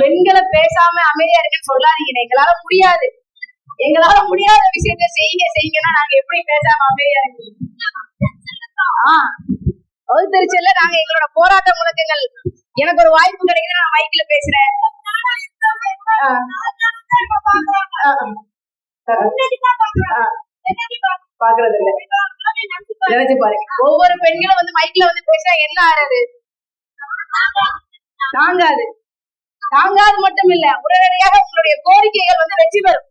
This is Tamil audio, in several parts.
பெண்களை பேசாம அமைதியா இருக்குன்னு சொல்லாதீங்க. எங்களால முடியாது. எங்களால முடியாத விஷயத்த செய்யுங்க செய்யுங்கன்னா நாங்க எப்படி பேசாம அமைதியா இருக்கோம் ஆஹ் வகுத்தறிச்சல்ல நாங்க எங்களோட போராட்ட முழக்கங்கள். எனக்கு ஒரு வாய்ப்பு கிடைக்குது நான் மைக்ல பேசுறேன். பாக்குறது இல்ல நினைச்சு பாருங்க. ஒவ்வொரு பெண்களும் வந்து மைக்ல வந்து பேசினா என்ன ஆறது தாங்காது. தாங்காது மட்டும் இல்ல உடனடியாக உங்களுடைய கோரிக்கைகள் வந்து வெற்றி பெறும்.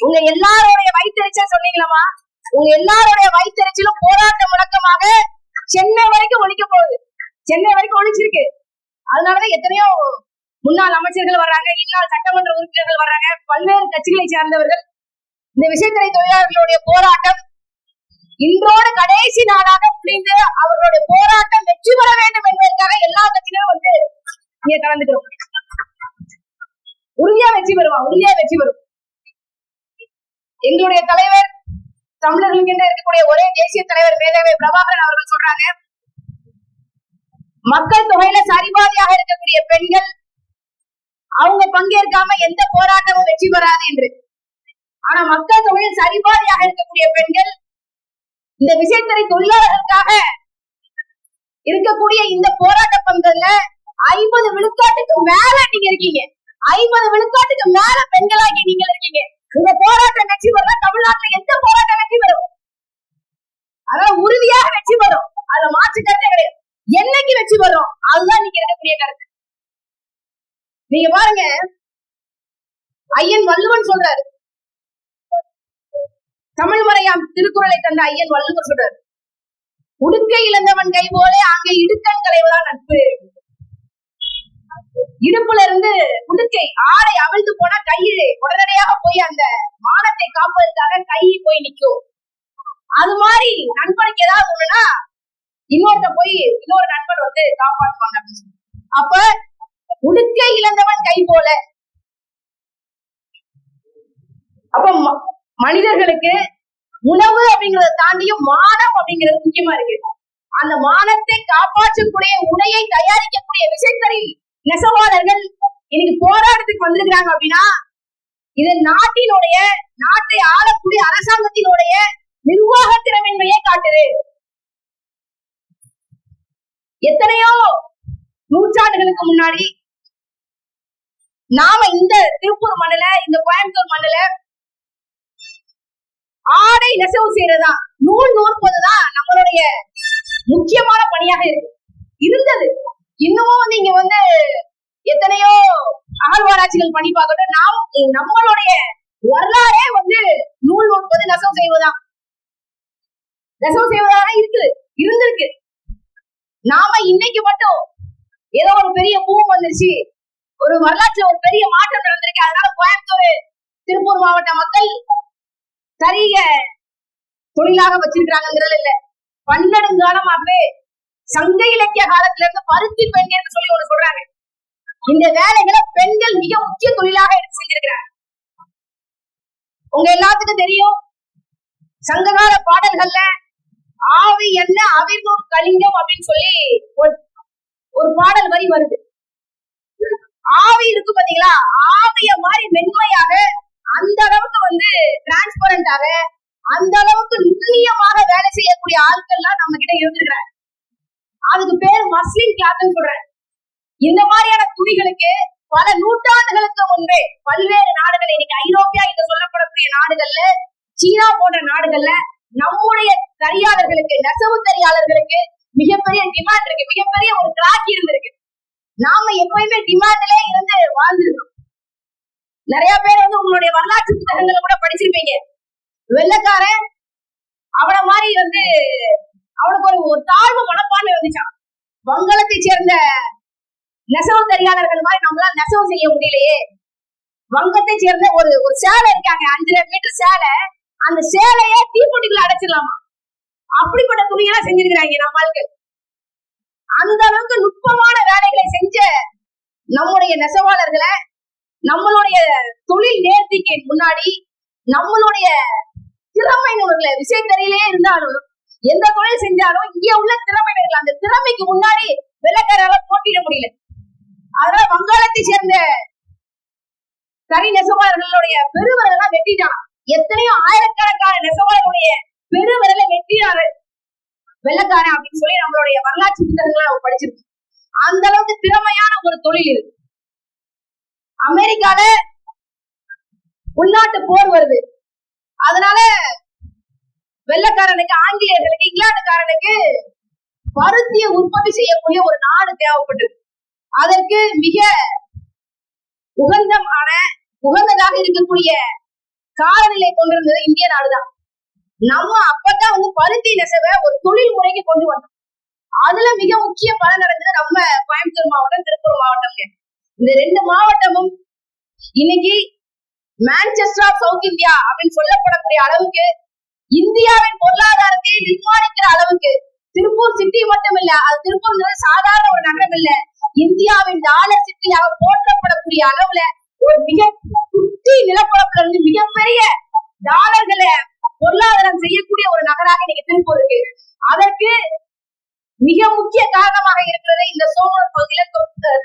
உங்க எல்லாருடைய வயிற்றுச்சல் சொன்னீங்களா உங்க எல்லாருடைய வயிற்றுச்சலும் போராட்ட முழக்கமாக சென்னை வரைக்கும் ஒழிக்க போகுது. சென்னை வரைக்கும் ஒழிச்சிருக்கு அதனாலதான் எத்தனையோ முன்னாள் அமைச்சர்கள் வர்றாங்க இன்னால் சட்டமன்ற உறுப்பினர்கள் வர்றாங்க பல்வேறு கட்சிகளை சேர்ந்தவர்கள். இந்த விசைத்துறை தொழிலாளர்களுடைய போராட்டம் இன்றோடு கடைசி நாளாக முடிந்து அவர்களுடைய போராட்டம் வெற்றி பெற வேண்டும் என்பதற்காக எல்லா கட்சியிலும் வந்து இங்க கலந்துக்கிறோம் உறுதியா வெற்றி பெறுவான் உறுதியா வெற்றி பெறும். எங்களுடைய தலைவர் தமிழர்களுக்கு என்று இருக்கக்கூடிய ஒரே தேசிய தலைவர் மேதாவி பிரபாகரன் அவர்கள் சொல்றாங்க மக்கள் தொகையில சரிபாதியாக இருக்கக்கூடிய பெண்கள் அவங்க பங்கேற்காம எந்த போராட்டமும் வெற்றி பெறாது என்று. ஆனா மக்கள் தொகையில் சரிபாதியாக இருக்கக்கூடிய பெண்கள் இந்த விசைத்துறை தொழிலாளர்களுக்காக இருக்கக்கூடிய இந்த போராட்ட பங்குல ஐம்பது விழுக்காட்டுக்கு மேல நீங்க இருக்கீங்க. ஐம்பது விழுக்காட்டுக்கு மேல பெண்களாகி நீங்க இருக்கீங்க. உங்க போராட்டம் வெற்றி பெறா தமிழ்நாட்டுல எந்த போராட்டம் வெற்றி பெறும்? அதான் உறுதியாக வெற்றி பெறும். அதுல மாற்று கருத்தே கிடையாது. என்னைக்கு வெற்றி பெறும்? அதுதான் நீங்க இருக்கக்கூடிய கருத்து. நீங்க பாருங்க. ஐயன் வள்ளுவன் சொல்றாரு. தமிழ் முறையாம் திருக்குறளை தந்த ஐயன் வள்ளுவர் சொல்றாரு. உடுக்கை இழந்தவன் கை போலே அங்கே இடுக்கன் களைவதான் நட்பு. இடுப்புல இருந்து உடுக்கை ஆடை அவிழ்த்து போனா கையிலே உடனடியாக போய் அந்த மானத்தை காப்பதற்காக கை போய் நிக்கும் அது மாதிரி நண்பனுக்கு ஏதாவது ஒண்ணுனா இன்னொருத்த போய் இன்னொரு நண்பன் வந்து காப்பாற்றுவாங்க அப்படின்னு அப்ப உடுக்கை இழந்தவன் கை போல. அப்ப மனிதர்களுக்கு உணவு அப்படிங்கறத தாண்டியும் மானம் அப்படிங்கிறது முக்கியமா இருக்கு. அந்த மானத்தை காப்பாற்றக்கூடிய உடையை தயாரிக்கக்கூடிய விசைத்தறி நெசவாளர்கள் இன்னைக்கு போராட்டத்துக்கு வந்திருக்கிறாங்க அப்படின்னா இது நாட்டினுடைய நாட்டை ஆளக்கூடிய அரசாங்கத்தினுடைய நிர்வாக திறமின்மையை காட்டுது. எத்தனையோ நூற்றாண்டுகளுக்கு முன்னாடி நாம இந்த திருப்பூர் மண்ணில இந்த கோயம்புத்தூர் மண்ணில ஆடை நெசவு செய்யறதா நூல் நூற்பதுதான் நம்மளுடைய முக்கியமான பணியாக இருக்கு. இருந்தது. இன்னமும் வந்து இங்க வந்து எத்தனையோ அகழ்வாராய்ச்சிகள் பண்ணி பார்க்கட்டும். நாம் நம்மளுடைய வரலாறே வந்து நூல் நூற்பது நெசவு செய்வதா நெசவு செய்வதாக இருக்கு. இருந்திருக்கு. நாம இன்னைக்கு மட்டும் ஏதோ ஒரு பெரிய பூம் வந்துருச்சு. ஒரு வரலாற்றுல ஒரு பெரிய மாற்றம் நடந்திருக்கு. அதனால கோயம்புத்தூர் திருப்பூர் மாவட்ட மக்கள் சரிய தொழிலாக வச்சிருக்கிறாங்கிறது இல்ல பன்னெடுங்காலமாகவே சங்க இலக்கிய காலத்துல இருந்து பருத்தி பெண்கள் சொல்லி ஒண்ணு சொல்றாங்க. இந்த வேலைகளை பெண்கள் மிக முக்கிய தொழிலாக எடுத்து செஞ்சிருக்கிறாங்க. உங்க எல்லாத்துக்கும் தெரியும் சங்ககால பாடல்கள்ல ஆவி என்ன அவிர்தூர் கலிங்கம் அப்படின்னு சொல்லி ஒரு ஒரு பாடல் வரி வருது. ஆவி இருக்கு பாத்தீங்களா? ஆவிய மாதிரி மென்மையாக அந்த அளவுக்கு வந்து டிரான்ஸ்பரண்டாக அந்த அளவுக்கு நுண்ணியமாக வேலை செய்யக்கூடிய ஆட்கள்லாம் நம்ம கிட்ட இருந்துக்கிறாங்க அதுக்கு பேர் மஸ்லின் கிளாத்னு சொல்றேன் இந்த மாதிரியான துணிகளுக்கு பல நூற்றாண்டுகளுக்கு முன்பே பல்வேறு நாடுகள் இன்னைக்கு ஐரோப்பியா என்று சொல்லப்படக்கூடிய நாடுகள்ல சீனா போன்ற நாடுகள்ல நம்முடைய தறியாளர்களுக்கு நெசவு தறியாளர்களுக்கு மிகப்பெரிய டிமாண்ட் இருக்கு. மிகப்பெரிய ஒரு கிராக்கி இருந்திருக்கு. நாம எப்பயுமே டிமாண்ட்லயே இருந்து வாழ்ந்துருக்கோம். நிறைய பேர் வந்து உங்களுடைய வரலாற்று புத்தகங்களை கூட படிச்சிருப்பீங்க. வெள்ளக்காரன் அவன மாதிரி வந்து வங்காளத்தை சேர்ந்த நெசவு தறியாளர்கள் மாதிரி நம்மளால நெசவு செய்ய முடியலையே. வங்கத்தை சேர்ந்த ஒரு ஒரு சேலை இருக்காங்க அஞ்சு மீட்டர் சேலை. அந்த சேலையே தீப்பொட்டிக்குள்ள அடைச்சிடலாமா? அப்படிப்பட்ட துணியெல்லாம் செஞ்சிருக்கிறாங்க நம்மளுக்கு அந்த அளவுக்கு நுட்பமான வேலைகளை செஞ்ச நம்முடைய நெசவாளர்களை நம்மளுடைய தொழில் நேர்த்திக்கு முன்னாடி நம்மளுடைய திறமை நூல்களை விசைத்தறியிலே இருந்தாலும் எந்த தொழில் செஞ்சாலும் இங்க உள்ள திறமை வேணும் அந்த திறமைக்கு முன்னாடி விளக்கரால போட்டிட முடியல. அதனால வங்காளத்தை சேர்ந்த கரி நெசவாளர்களுடைய பெருவரெல்லாம் வெட்டிட்டான். எத்தனையோ ஆயிரக்கணக்கான நெசவாளர்களுடைய பெருவரலை வெட்டினாரு வெள்ளக்காரன் அப்படின்னு சொல்லி நம்மளுடைய வரலாற்று புத்தகங்களை நம்ம படிச்சிருக்கோம் அந்த அளவுக்கு திறமையான ஒரு தொழில் இது. அமெரிக்கால உள்நாட்டு போர் வருது. அதனால வெள்ளக்காரனுக்கு ஆங்கிலேயர்களுக்கு இங்கிலாந்துக்காரனுக்கு பருத்தியை உற்பத்தி செய்யக்கூடிய ஒரு நாடு தேவைப்பட்டது. அதற்கு மிக உகந்தமான உகந்ததாக இருக்கக்கூடிய காலநிலை கொண்டிருந்தது இந்திய நாடுதான். நம்ம அப்பதான் வந்து பருத்தி நெசவை ஒரு தொழில் முறைக்கு கொண்டு வந்தோம். அதுல மிக முக்கிய பலன் நடந்தது நம்ம கோயம்புத்தூர் மாவட்டம் திருப்பூர் மாவட்டம். இந்த ரெண்டு மாவட்டமும் இன்னைக்கு மேன்செஸ்டர் ஆஃப் சவுத் இந்தியா அப்படின்னு சொல்லப்படக்கூடிய அளவுக்கு இந்தியாவின் பொருளாதாரத்தை நிர்மாணிக்கிற அளவுக்கு திருப்பூர் சிட்டி மட்டும் இல்ல அது திருப்பூர் சாதாரண ஒரு நகரம் இல்ல இந்தியாவின் டாலர் சிட்டியாக போற்றப்படக்கூடிய அளவுல ஒரு மிக குட்டி நிலப்பரப்புல இருந்து மிகப்பெரிய டாலர்களை பொருளாதாரம் செய்யக்கூடிய ஒரு நகராக இன்னைக்கு திருப்பூர் இருக்கு. அதற்கு மிக முக்கிய காரணமாக இருக்கிறது இந்த சோமூர் பகுதியில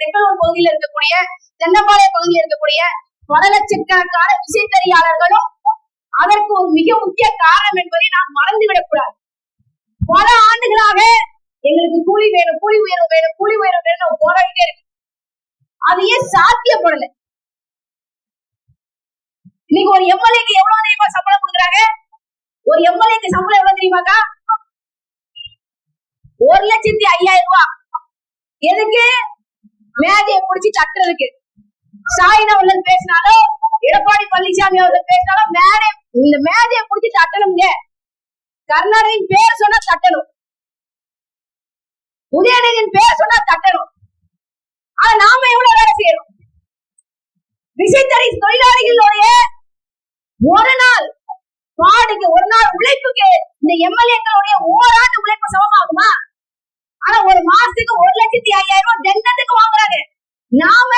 தெங்களூர் பகுதியில இருக்கக்கூடிய தென்னம்பாளைய பகுதியில் இருக்கக்கூடிய பல லட்சக்கணக்கான விசைத்தறியாளர்களும் அதற்கு ஒரு மிக முக்கிய காரணம் என்பதை நாம் மறந்துவிடக் கூடாது பல ஆண்டுகளாக எங்களுக்கு கூலி வேணும் கூலி உயரம் வேணும் கூலி உயரம் வேணும் போராடிட்டே இருக்கு அது ஏன் சாத்தியப்படல? இன்னைக்கு ஒரு எம்எல்ஏக்கு எவ்வளவு தெரியுமா சம்பளம் கொடுக்குறாங்க? ஒரு எம்எல்ஏக்கு சம்பளம் எவ்வளவு தெரியுமாக்கா? ஒரு லட்சத்தி ஐயாயிரம் ரூபாய் எதுக்கு? மேஜையை புடிச்சு தட்டுறதுக்கு. ஸ்டாலின் அவர்கள் பேசினாலும் எடப்பாடி பழனிசாமி அவர்கள் பேசினாலும் மேடை இந்த மேதையை புடிச்சு தட்டணுங்க கர்நாடகின் பேர் சொன்னா தட்டணும். உதயநிதியின் பேர் சொன்னா தட்டணும். ஆனா நாம எவ்வளவு வேலை செய்யறோம்? விசைத்தறி தொழிலாளிகளுடைய ஒரு நாள் பாடுக்கு ஒரு நாள் உழைப்புக்கு இந்த எம்எல்ஏக்களுடைய ஓராண்டு உழைப்பு சமமாகுமா? ஆனா ஒரு மாசத்துக்கு ஒரு லட்சத்தி ஐயாயிரம் ரூபாய் தண்டத்துக்கு வாங்குறாங்க. நாம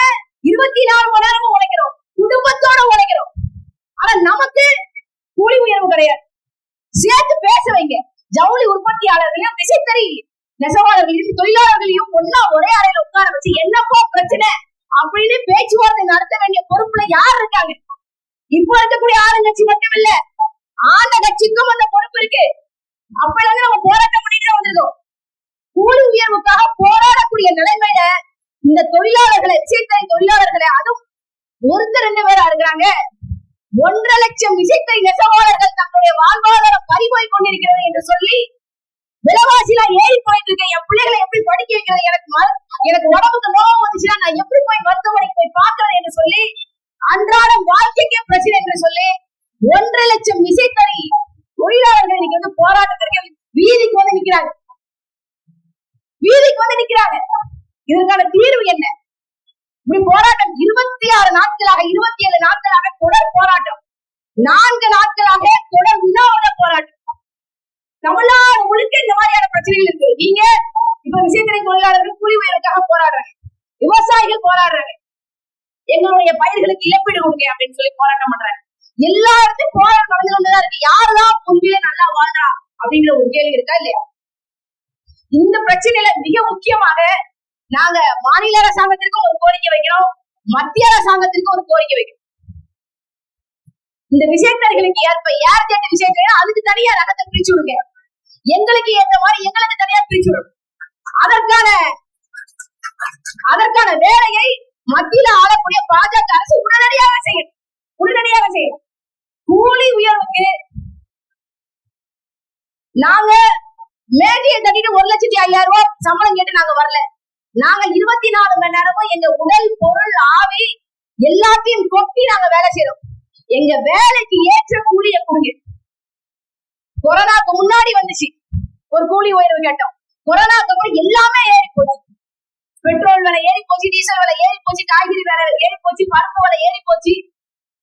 இருபத்தி நாலு மணி நேரமும் உழைக்கிறோம். குடும்பத்தோட உழைக்கிறோம். ஆனா நமக்கு கூலி உயர்வு கிடையாது சேர்த்து பேச வைங்க. ஜவுளி உற்பத்தியாளர்களையும் விசைத்தறி நெசவாளர்களையும் தொழிலாளர்களையும் ஒன்னா ஒரே அறையில உட்கார வச்சு என்னப்போ பிரச்சனை அப்படின்னு பேச்சுவார்த்தை நடத்த வேண்டிய பொறுப்புல யார் இருக்காங்க? இப்ப இருக்கக்கூடிய ஆளுங்கட்சி மட்டும் இல்ல ஆண்ட கட்சிக்கும் அந்த பொறுப்பு இருக்கு. அப்பல இருந்து நம்ம போராட்டம் பண்ணிட்டு வந்ததோ? கூலி உயர்வுக்காக போராடக்கூடிய நிலைமையில இந்த தொழிலாளர்களை விசைத்தறி தொழிலாளர்களை அதுவும் ஒருத்தர் ரெண்டு பேரா இருக்கிறாங்க. ஒன்றரை லட்சம் விசைத்தறி நெசவாளர்கள் தங்களுடைய வாழ்வாதாரம் பறிபோய் கொண்டிருக்கிறது என்று சொல்லி விலைவாசில ஏறி போயிட்டு இருக்கேன் என் பிள்ளைகளை எப்படி படிக்க வைக்கிறது? எனக்கு எனக்கு உடம்புக்கு நோகம் வந்துச்சுன்னா நான் எப்படி போய் மருத்துவமனைக்கு போய் பாக்குறது என்று சொல்லி அன்றாடம் வாழ்க்கைக்கே பிரச்சனை என்று சொல்லி ஒன்றரை லட்சம் விசைத்தறி தொழிலாளர்கள் இன்னைக்கு வந்து போராட்டத்திற்கு வீதிக்கு வந்து நிக்கிறாங்க. வீதிக்கு வந்து நிக்கிறாங்க. இதற்கான தீர்வு என்ன? இப்படி போராட்டம் இருபத்தி ஆறு நாட்களாக இருபத்தி ஏழு நாட்களாக தொடர் போராட்டம். நான்கு நாட்களாக தொடர் உண்ணாவிர போராட்டம். தமிழ்நாடு முழுக்க இந்த மாதிரியான பிரச்சனைகள் இருக்கு. நீங்க இப்ப விசைத்தறி தொழிலாளர்கள் கூலி உயர்வுக்காக போராடுறாங்க. விவசாயிகள் போராடுறாங்க. எங்களுடைய பயிர்களுக்கு இழப்பீடு கொடுங்க அப்படின்னு சொல்லி போராட்டம் பண்றாங்க. எல்லாருக்கும் போராட்டம் நடந்து கொண்டுதான் இருக்கு. யாருதான் உண்மையிலே நல்லா வாழ்றா அப்படிங்கிற ஒரு கேள்வி இருக்கா இல்லையா? இந்த பிரச்சனையில மிக முக்கியமாக நாங்க மாநில அரசாங்கத்திற்கும் ஒரு கோரிக்கை வைக்கிறோம். மத்திய அரசாங்கத்திற்கு ஒரு கோரிக்கை வைக்கும் இந்த விஷயத்தர்களுக்கு ஏற்ப யார் ஜெட் விஷயத்தர்கள் அதுக்கு தனியா ரகத்தை பிரிச்சு விடுங்க எங்களுக்கு ஏத்த மாதிரி எங்களுக்கு தனியா பிரிச்சு விடும் அதற்கான அதற்கான வேலையை மத்தியில ஆளக்கூடிய பாஜக அரசு உடனடியாக செய்யும் உடனடியாக செய்யும் கூலி உயர்வுக்கு நாங்க மேஜையை தட்டிட்டு ஒரு லட்சத்தி ஐயாயிரம் ரூபாய் சம்பளம் கேட்டு நாங்க வரல. நாங்க இருபத்தி நாலு மணி நேரமும் எங்க உடல் பொருள் ஆவி எல்லாத்தையும் கொட்டி நாங்க வேலை செய்யறோம் எங்க வேலைக்கு ஏற்ற கூலிய கொடுங்க. கொரோனாக்கு முன்னாடி வந்துச்சு. ஒரு கூலி உயர்வு கேட்டோம். கொரோனாக்கு அப்புறம் எல்லாமே ஏறி போச்சு. பெட்ரோல் விலை ஏறி போச்சு டீசல் விலை ஏறி போச்சு காய்கறி விலை ஏறி போச்சு பருப்பு விலை ஏறி போச்சு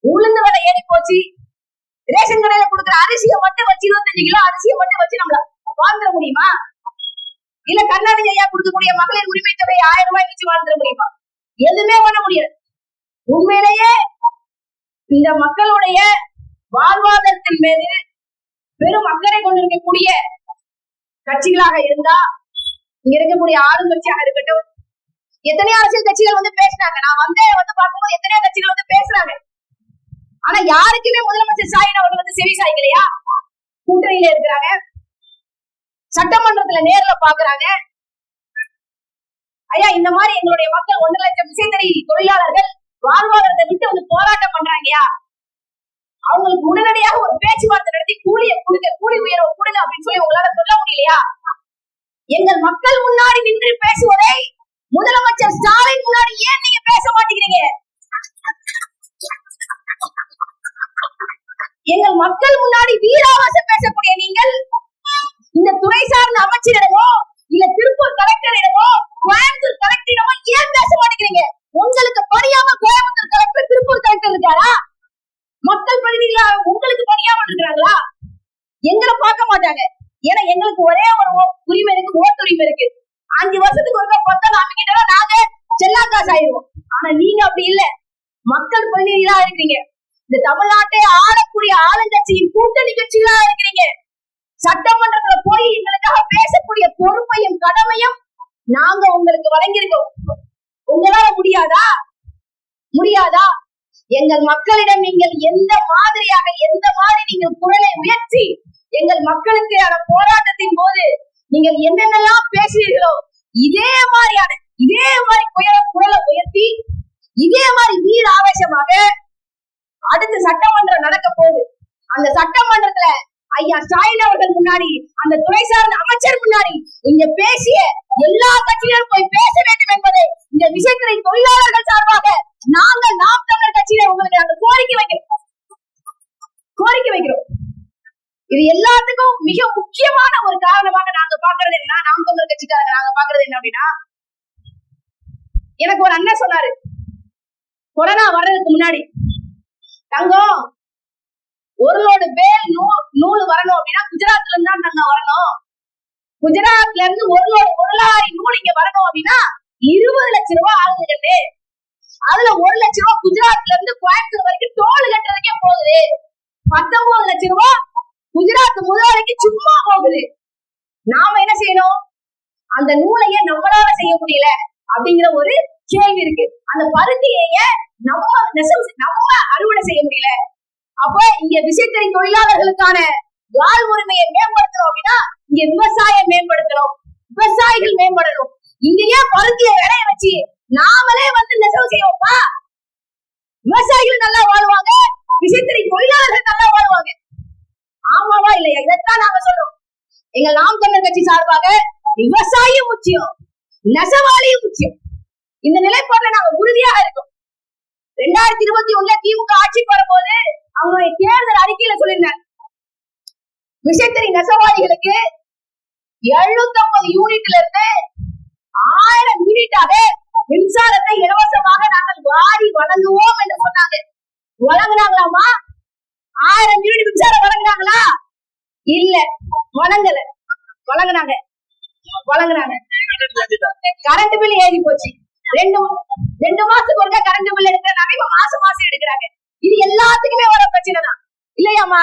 உளுந்து விலை ஏறி போச்சு. ரேஷன் கடையில கொடுக்குற அரிசியை மட்டும் வச்சு இருபத்தஞ்சு கிலோ அரிசியை மட்டும் வச்சு நம்மள வாங்க முடியுமா? இல்ல கருணாநிதி ஐயா கொடுக்கக்கூடிய மகளிர் உரிமை தொகை ஆயிரம் ரூபாய் வச்சு வாழ்ந்துட முடியுமா? எதுவுமே பண்ண முடியாது. உண்மையிலேயே இந்த மக்களுடைய வாழ்வாதாரத்தின் மீது பெரும் அக்கறை கொண்டிருக்கக்கூடிய கட்சிகளாக இருந்தா இங்க இருக்கக்கூடிய ஆளுங்கட்சியாக இருக்கட்டும் எத்தனையோ அரசியல் கட்சிகள் வந்து பேசினாங்க. நான் வந்து வந்து பார்க்கும்போது எத்தனையோ கட்சிகள் வந்து பேசுறாங்க ஆனா யாருக்குமே முதலமைச்சர் ஸ்டாலின் அவர்கள் வந்து செவி சாய்க்கலையா? கூட்டணியில இருக்கிறாங்க. சட்டமன்றத்துல நேர்ல பாக்குறாங்க. ஐயா இந்த மாதிரி எங்களுடைய மக்கள் ஒன்று லட்சம் விசைத்தறி தொழிலாளர்கள் வாழ்வாதாரத்தை விட்டு வந்து போராட்டம் பண்றாங்கயா அவங்களுக்கு உடனடியாக ஒரு பேச்சுவார்த்தை நடத்தி கூலிய கொடுங்க கூலி உயர்வு கொடுங்க அப்படின்னு சொல்லி உங்களால சொல்ல முடியலையா? எங்கள் மக்கள் முன்னாடி நின்று பேசுவதை முதலமைச்சர் ஸ்டாலின் முன்னாடி ஏன் நீங்க பேச மாட்டேங்கிறீங்க? எங்கள் மக்கள் முன்னாடி வீராவாசம் பேசக்கூடிய நீங்கள் துறை சார்ந்த அமைச்சரிடமோ இல்ல திருப்பூர் கலெக்டரிடமோ கோயம்புத்தூர் கலெக்டரிடமோ ஏன் பேச மாட்டேங்கிறீங்க? உங்களுக்கு பணியாம கோயம்புத்தூர் கலெக்டர் திருப்பூர் கலெக்டர் இருக்காரா? மக்கள் பிரதிநிதியா உங்களுக்கு பணியாமல் இருக்கிறாங்களா எங்களை பார்க்க மாட்டாங்க. ஏன்னா எங்களுக்கு ஒரே ஒரு உரிமை இருக்கு ஓட்டுரிமை இருக்கு. அஞ்சு வருஷத்துக்கு ஒருக்கா பார்த்தா அமைக்கிட்டா நாங்க செல்லா காசு ஆயிடுவோம். ஆனா நீங்க அப்படி இல்ல. மக்கள் பிரதிநிதிகளா இருக்கிறீங்க. இந்த தமிழ்நாட்டை ஆளக்கூடிய ஆளுங்கட்சியின் கூட்டணி கட்சிகளா இருக்கிறீங்க. சட்டமன்றத்துல போய் எங்களுக்காக பேசக்கூடிய பொறுப்பையும் கடமையும் நாங்க உங்களுக்கு வழங்கியிருக்கோம். உங்களால முடியாதா? முடியாதா? எங்கள் மக்களிடம் நீங்கள் எந்த மாதிரியாக எந்த மாதிரி நீங்கள் குரலை உயர்த்தி எங்கள் மக்களுக்கு அந்த போராட்டத்தின் போது நீங்கள் என்னென்னலாம் பேசுவீர்களோ இதே மாதிரியான இதே மாதிரி குரல குரலை உயர்த்தி இதே மாதிரி வீர ஆவேசமாக அடுத்த சட்டமன்றம் நடக்க போகுது. அந்த சட்டமன்றத்துல ஐயா ஸ்டாலின் அவர்கள் முன்னாடி அந்த துறை சார்ந்த அமைச்சர் முன்னாடி இங்க பேசிய எல்லா கட்சியினரும் போய் பேச வேண்டும் என்பதை இந்த விஷயத்துறை தொழிலாளர்கள் சார்பாக நாங்கள் நாம் தமிழர் கட்சியில உங்களுக்கு நாங்க கோரிக்கை வைக்கிறோம். கோரிக்கை வைக்கிறோம். இது எல்லாத்துக்கும் மிக முக்கியமான ஒரு காரணமாக நாங்க பாக்குறது என்ன? நாம் தமிழர் கட்சிக்காரங்க நாங்க பாக்குறது என்ன அப்படின்னா எனக்கு ஒரு அண்ணன் சொன்னாரு. கொரோனா வர்றதுக்கு முன்னாடி தங்கம் ஒரு லோடு பேல் நூல் வரணும் அப்படின்னா குஜராத்ல இருந்து தான் நாங்க வரணும். குஜராத்ல இருந்து ஒரு லோடு ஒரு லாரி நூல் இங்க வரணும் அப்படின்னா இருபது லட்சம் ரூபாய் ஆகுதுட்டு அதுல ஒரு லட்சம் ரூபாய் குஜராத்ல இருந்து கோயம்புத்தூர் வரைக்கும் டோல் கட்டுறதுக்கே போகுது. பத்தொன்பது லட்சம் ரூபாய் குஜராத் முதலாளிக்கு சும்மா போகுது. நாம என்ன செய்யணும்? அந்த நூலையே நம்மளால செய்ய முடியல அப்படிங்கிற ஒரு கேள்வி இருக்கு. அந்த பருத்தியை நம்ம நெசவு நம்ம அறுவடை செய்ய முடியல? அப்ப இங்க விசைத்தறி தொழிலாளர்களுக்கான வாழ் உரிமையை மேம்படுத்தணும் அப்படின்னா இங்க விவசாயம் மேம்படுத்தணும் விவசாயிகள் மேம்படணும். இங்க ஏன் பருத்திய விளைய வச்சு நாமளே வந்து நெசவு செய்வோம்ப்பா. விவசாயிகள் நல்லா வாழ்வாங்க விசைத்தறி தொழிலாளர்கள் நல்லா வாழ்வாங்க. ஆமாவா இல்லையா? இதைத்தான் நாங்க சொல்றோம். எங்க நாம் தமிழர் கட்சி சார்பாக விவசாயம் முக்கியம் நெசவாளியும் முக்கியம். இந்த நிலைப்பாடுல நாங்க உறுதியாக இருக்கோம் ரெண்டாயிரத்தி இருபத்தி ஒண்ணுல திமுக ஆட்சிக்கு வரும்போது அவங்களுடைய தேர்தல் அறிக்கையில சொல்லியிருந்தாங்க விசைத்தறி நெசவாளிகளுக்கு எழுநூத்தி ஐம்பது யூனிட்ல இருந்து ஆயிரம் யூனிட்டாக மின்சாரத்தை இலவசமாக நாங்கள் வாரி வழங்குவோம் என்று சொன்னாங்க. வழங்குனாங்களாமா ஆயிரம் யூனிட் மின்சாரம் வழங்குனாங்களா? இல்ல. வழங்கல. வழங்குனாங்க. வழங்குனாங்க. கரண்ட் பில் ஏறி போச்சு. ரெண்டு ரெண்டு மாசத்துக்கு ஒருக்கா கரண்ட் பில் எடுக்கிறாங்க. இப்ப மாசம் மாசம் எடுக்கிறாங்க. இது எல்லாத்துக்குமே வர பிரச்சனை தான் இல்லையாமா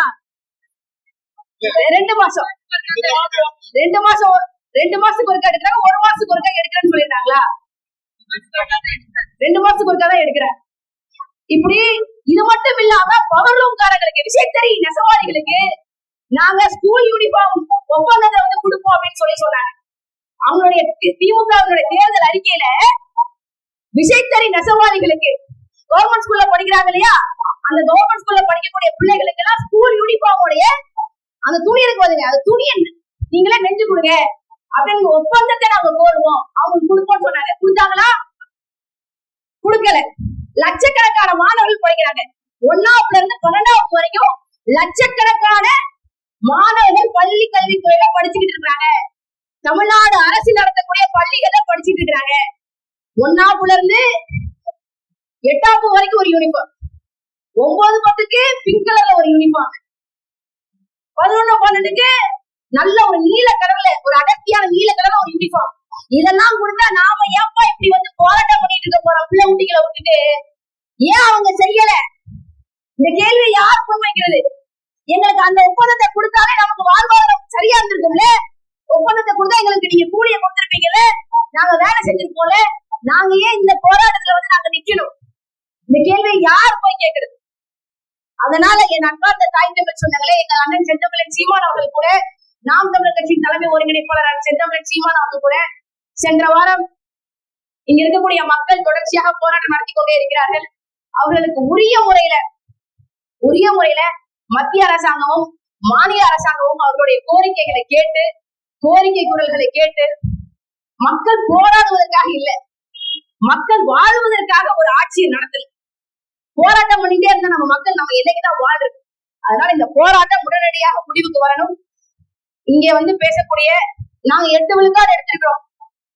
ரெண்டு மாசம். ரெண்டு மாசம் ரெண்டு மாசத்துக்கு ஒருக்கா எடுக்கிறாங்க ஒரு மாசத்துக்கு ஒருக்கா எடுக்கிறேன்னு சொல்லிட்டாங்களா ரெண்டு மாசத்துக்கு ஒருக்கா தான் எடுக்கிறேன். இப்படி இது மட்டும் இல்லாம பவர் ரூம் காரங்களுக்கு விசைத்தறி நெசவாளிகளுக்கு நாங்க ஸ்கூல் யூனிஃபார்ம் ஒப்பந்தத்தை வந்து கொடுப்போம் அப்படின்னு சொல்லி சொன்னாங்க. அவங்களுடைய திமுக தேர்தல் அறிக்கையில விசைத்தறி நெசவாளிகளுக்கு கவர்மெண்ட் ஸ்கூல்ல படிக்கிறாங்க இல்லையா? அந்த கவர்மெண்ட் ஸ்கூல்ல படிக்கக்கூடிய பிள்ளைகளுக்கு எல்லாம் ஸ்கூல் யூனிஃபார்முடைய அந்த துணி இருக்கு பாருங்க. அந்த என்ன? நீங்களே நெஞ்சு கொடுங்க. அப்படின்னு ஒப்பந்தத்தை நாங்க போடுவோம். அவங்களுக்கு கொடுப்போம்னு சொன்னாங்க. கொடுத்தாங்களா? கொடுக்கல. லட்சக்கணக்கான மாணவர்கள் படிக்கிறாங்க. ஒன்னாவதுல இருந்து பன்னெண்டாவது வரைக்கும் லட்சக்கணக்கான மாணவர்கள் பள்ளி கல்வித்துறையில படிச்சுக்கிட்டு இருக்காங்க தமிழ்நாடு அரசு நடத்தக்கூடிய பள்ளிகள்ல படிச்சுட்டு இருக்காங்க ஒன்னாவதுல இருந்து எட்டாவது வரைக்கும் ஒரு யூனிஃபார்ம் ஒன்பது பத்துக்கு பிங்க் கலர்ல ஒரு யூனிஃபார்ம் பதினொன்னு பன்னெண்டுக்கு நல்ல ஒரு நீல கலர்ல ஒரு அடர்த்தியான நீல கலர்ல ஒரு யூனிஃபார்ம் இதெல்லாம் கொடுத்தா நாம ஏப்பா இப்படி வந்து போராட்டம் பண்ணிட்டு இருக்க போறோம் பிள்ளை குட்டிகளை விட்டுட்டு? ஏன் அவங்க செய்யல? இந்த கேள்வி யார் முன்வைக்கிறது எங்களுக்கு அந்த ஒப்பந்தத்தை கொடுத்தாலே நமக்கு வாழ்வாதாரம் சரியா இருந்திருக்கும்ல? ஒப்பந்தத்தை கொடுத்தா எங்களுக்கு நீங்க கூலிய கொடுத்திருப்பீங்கல்ல? நாங்க வேலை செஞ்சிருப்போம்ல நாங்க ஏன் இந்த போராட்டத்துல வந்து நாங்க நிக்கணும்? இந்த கேள்வியை யார் போய் கேக்குறது அதனால என் அன்பார்ந்த தாய் தமிழ் சொன்னாங்களே எங்க அண்ணன் செந்தமிழன் சீமான் அவர்கள் கூட நாம் தமிழர் கட்சியின் தலைமை ஒருங்கிணைப்பாளர் செந்தமிழன் சீமான் அவர்கள் கூட சென்ற வாரம் இங்க இருக்கக்கூடிய மக்கள் தொடர்ச்சியாக போராட்டம் நடத்தி கொண்டே இருக்கிறார்கள். அவர்களுக்கு உரிய முறையில உரிய முறையில மத்திய அரசாங்கமும் மாநில அரசாங்கமும் அவர்களுடைய கோரிக்கைகளை கேட்டு கோரிக்கை குரல்களை கேட்டு மக்கள் போராடுவதற்காக இல்லை மக்கள் வாழ்வதற்காக ஒரு ஆட்சியை நடத்தல. போராட்டம் பண்ணிட்டே இருந்தா நம்ம மக்கள் நம்ம என்னைக்குதான் வாழ்றது? அதனால இந்த போராட்டம் உடனடியாக முடிவுக்கு வரணும். இங்க வந்து பேசக்கூடிய நாங்க எட்டு விழுக்காடு எடுத்திருக்கிறோம்.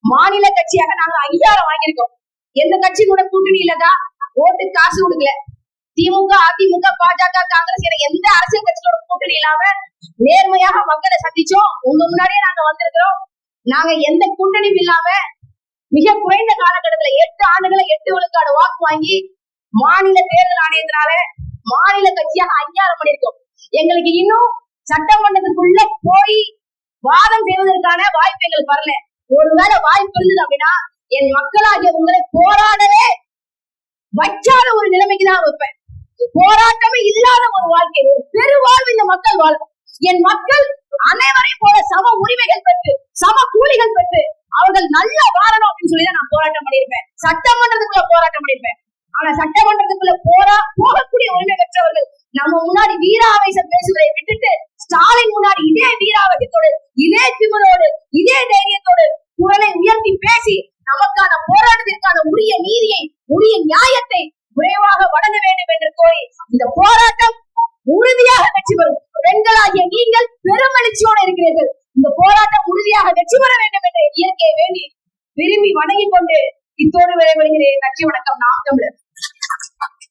மாநில கட்சியாக நாங்க அங்கீகாரம் வாங்கியிருக்கோம். எந்த கட்சி கூட கூட்டணி ஓட்டு காசு கொடுக்கல. திமுக அதிமுக பாஜக காங்கிரஸ் என எந்த அரசியல் கட்சியோட கூட்டணி இல்லாம நேர்மையாக மக்களை சந்திச்சோம். உங்க முன்னாடியே நாங்க வந்திருக்கிறோம். நாங்க எந்த கூட்டணியும் இல்லாம மிக குறைந்த காலகட்டத்துல எட்டு ஆண்டுகளை எட்டு விழுக்காடு வாக்கு வாங்கி மாநில தேர்தல் ஆணையத்தினால மாநில கட்சியாக அங்கீகாரம் பண்ணியிருக்கோம். எங்களுக்கு இன்னும் சட்டமன்றத்துக்குள்ள போய் வாதம் செய்வதற்கான வாய்ப்பு எங்களுக்கு வரல. ஒருவேளை வாய்ப்பு இருந்தது அப்படின்னா என் மக்களாகிய உங்களை போராடவே வச்சாத ஒரு நிலைமைக்கு தான் வைப்பேன். போராட்டமே இல்லாத ஒரு வாழ்க்கை ஒரு பெருவாழ்வு இந்த மக்கள் வாழும் என் மக்கள் அனைவரையும் போல சம உரிமைகள் பெற்று சம கூலிகள் பெற்று அவர்கள் நல்லா வாழணும் அப்படின்னு சொல்லி தான் நான் போராட்டம் பண்ணியிருப்பேன். சட்டமன்றத்துக்குள்ள போராட்டம் பண்ணியிருப்பேன். சட்டமன்றத்துக்குள்ள போரா போகக்கூடிய உரிமை பெற்றவர்கள். நம்ம முன்னாடி வீராவேசம் பேசுவதை விட்டுட்டு ஸ்டாலின் முன்னாடி இதே வீராவேசத்தோடு இதே திமிரோடு இதே தைரியத்தோடு குரலை உயர்த்தி பேசி நமக்கான போராட்டத்திற்கான உரிய நீதியை உரிய நியாயத்தை விரைவாக வழங்க வேண்டும் என்று கோரி இந்த போராட்டம் உறுதியாக வெற்றி பெறும். பெண்களாகிய நீங்கள் பெருமளிச்சியோடு இருக்கிறீர்கள். இந்த போராட்டம் உறுதியாக வெற்றி பெற வேண்டும் என்ற இயற்கையை வேண்டி விரும்பி வணங்கிக் கொண்டு இத்தோடு விரைவடைகிறேன் நன்றி வணக்கம். நாம் தமிழர். fuck.